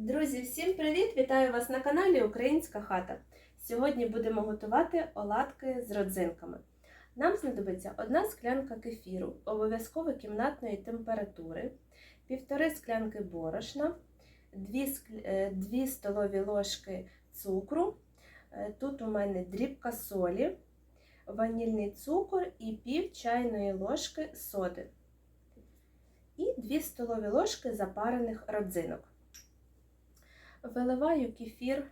Друзі, всім привіт! Вітаю вас на каналі Українська хата. Сьогодні будемо готувати оладки з родзинками. Нам знадобиться одна склянка кефіру, обов'язково кімнатної температури, півтори склянки борошна, 2, столові ложки цукру. е, Тут у мене дрібка солі, ванільний цукор і пів чайної ложки соди. І 2 столові ложки запарених родзинок. Виливаю кефір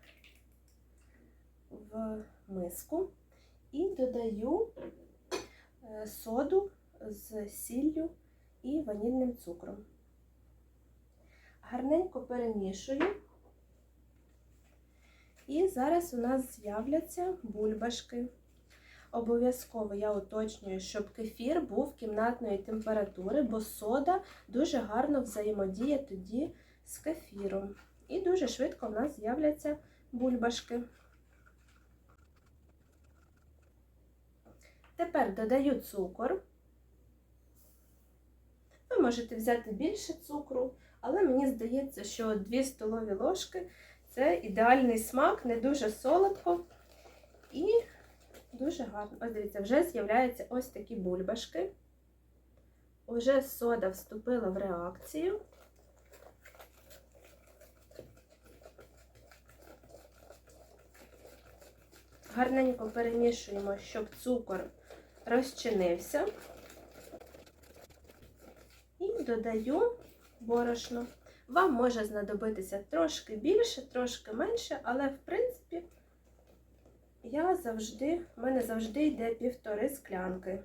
в миску і додаю е, соду з сіллю і ванільним цукром. Гарненько перемішую. І зараз у нас з'являться бульбашки. Обов'язково я уточнюю, щоб кефір був кімнатної температури, бо сода дуже гарно взаємодіє тоді з кефіром. І дуже швидко в нас з'являться бульбашки. Тепер додаю цукор. Ви можете взяти більше цукру, але мені здається, що 2 столові ложки це ідеальний смак, не дуже солодко і дуже гарно. Ось дивіться, вже з'являються ось такі бульбашки. Уже сода вступила в реакцію. Гарненько перемішуємо, щоб цукор розчинився. І додаю борошно. Вам може знадобитися трошки більше, трошки менше, але, в принципі, я завжди, в мене завжди йде півтори склянки.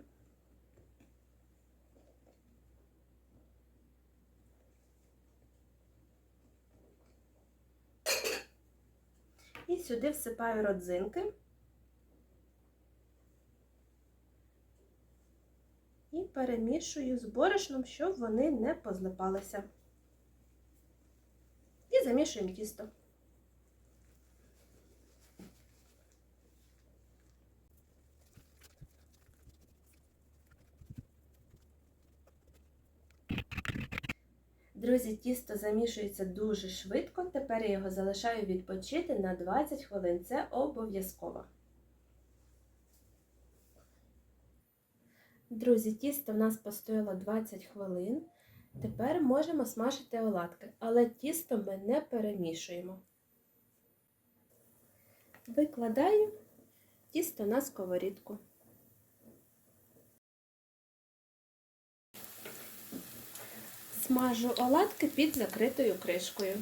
І сюди всипаю родзинки. І перемішую з борошном, щоб вони не позлипалися. І замішуємо тісто. Друзі, тісто замішується дуже швидко. Тепер я його залишаю відпочити на 20 хвилин. Це обов'язково. Друзі, тісто в нас постояло 20 хвилин. Тепер можемо смажити оладки, але тісто ми не перемішуємо. Викладаю тісто на сковорідку. Смажу оладки під закритою кришкою.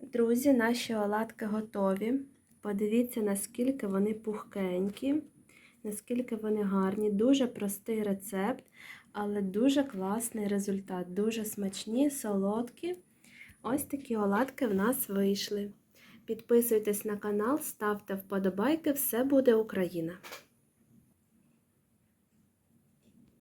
Друзі, наші оладки готові. Подивіться, наскільки вони пухкенькі, наскільки вони гарні. Дуже простий рецепт, але дуже класний результат. Дуже смачні, солодкі. Ось такі оладки в нас вийшли. Підписуйтесь на канал, ставте вподобайки, все буде Україна!